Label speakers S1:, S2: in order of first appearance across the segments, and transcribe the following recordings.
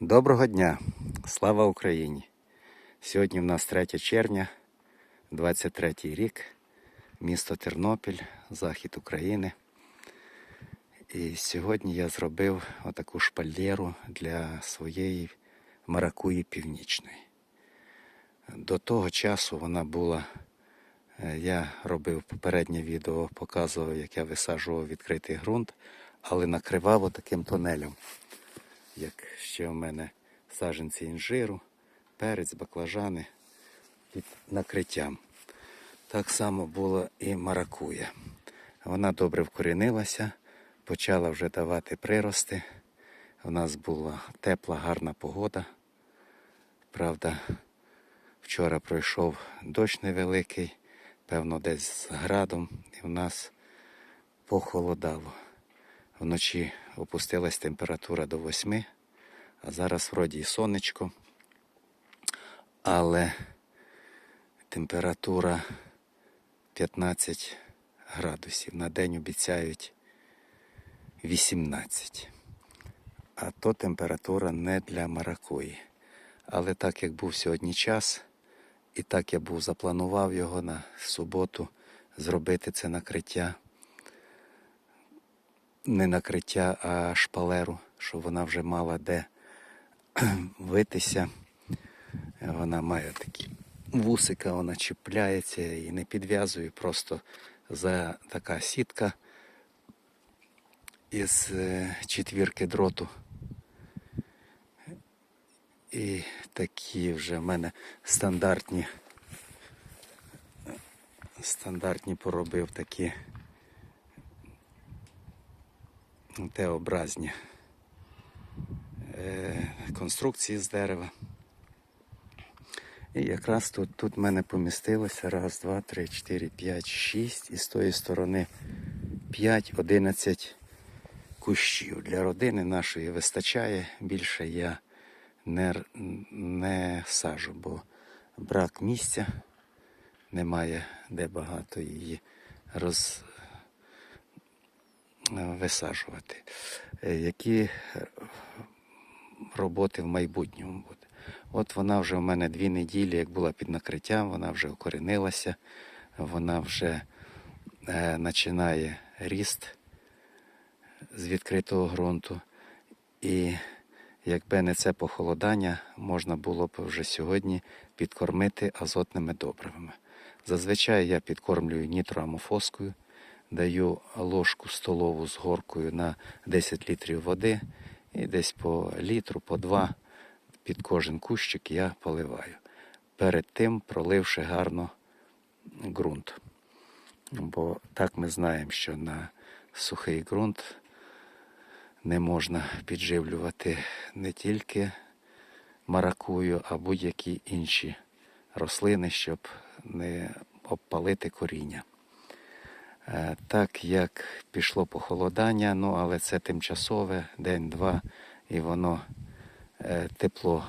S1: Доброго дня! Слава Україні! Сьогодні в нас 3 червня, 23 рік, місто Тернопіль, захід України. І сьогодні я зробив отаку шпальєру для своєї маракуї північної. До того часу вона була. е, Я робив попереднє відео, показував, як я висаджував відкритий ґрунт, але накривав отаким тунелем як ще в мене саджанці інжиру, перець, баклажани під накриттям. Так само було і маракуя. Вона добре вкорінилася, почала вже давати прирости. У нас була тепла, гарна погода. Правда, вчора пройшов дощ невеликий, певно, десь з градом, і в нас похолодало. Вночі опустилась температура до 8, а зараз вроді і сонечко. Але температура 15 градусів. На день обіцяють 18. А то температура не для маракуї. Але так як був сьогодні час, і так я був запланував його на суботу зробити це накриття не накриття, а шпалеру, щоб вона вже мала де витися. Вона має такі вусика, вона чіпляється і не підв'язує, просто за така сітка із е, четвірки дроту. І такі вже в мене стандартні, стандартні поробив такі Т-образні е, конструкції з дерева. І якраз тут, тут в мене помістилося раз, два, три, чотири, п'ять, шість. І з тої сторони 5, 11 кущів. Для родини нашої вистачає. Більше я не, не сажу, бо брак місця немає де багато її роз, висаджувати. Е, Які е, роботи в майбутньому буде. От вона вже в мене дві неділі, як була під накриттям, вона вже укоренилася, вона вже е, починає ріст з відкритого ґрунту. І якби не це похолодання, можна було б вже сьогодні підкормити азотними добривами. Зазвичай я підкормлюю нітроамофоскою, даю ложку столову з горкою на 10 літрів води і десь по літру, по два під кожен кущик я поливаю. Перед тим проливши гарно ґрунт. Бо так ми знаємо, що на сухий ґрунт не можна підживлювати не тільки маракую, а будь-які інші рослини, щоб не обпалити коріння. Е, Так як пішло похолодання, ну але це тимчасове, день-два, і воно е, тепло,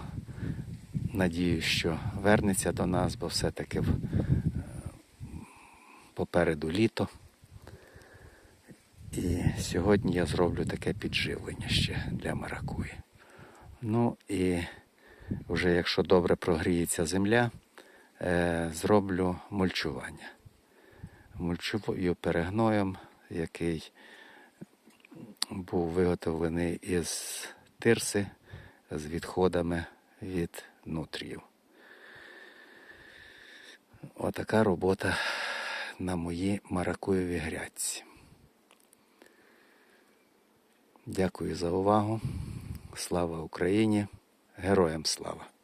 S1: надію, що вернеться до нас, бо все-таки е, попереду літо. І сьогодні я зроблю таке підживлення ще для маракуї. Ну і вже якщо добре прогріється земля, зроблю мульчування. Мульчую перегноєм, який був виготовлений із тирси з відходами від нутріїв. Отака робота на моїй маракуєвій грядці. Дякую за увагу. Слава Україні! Героям слава!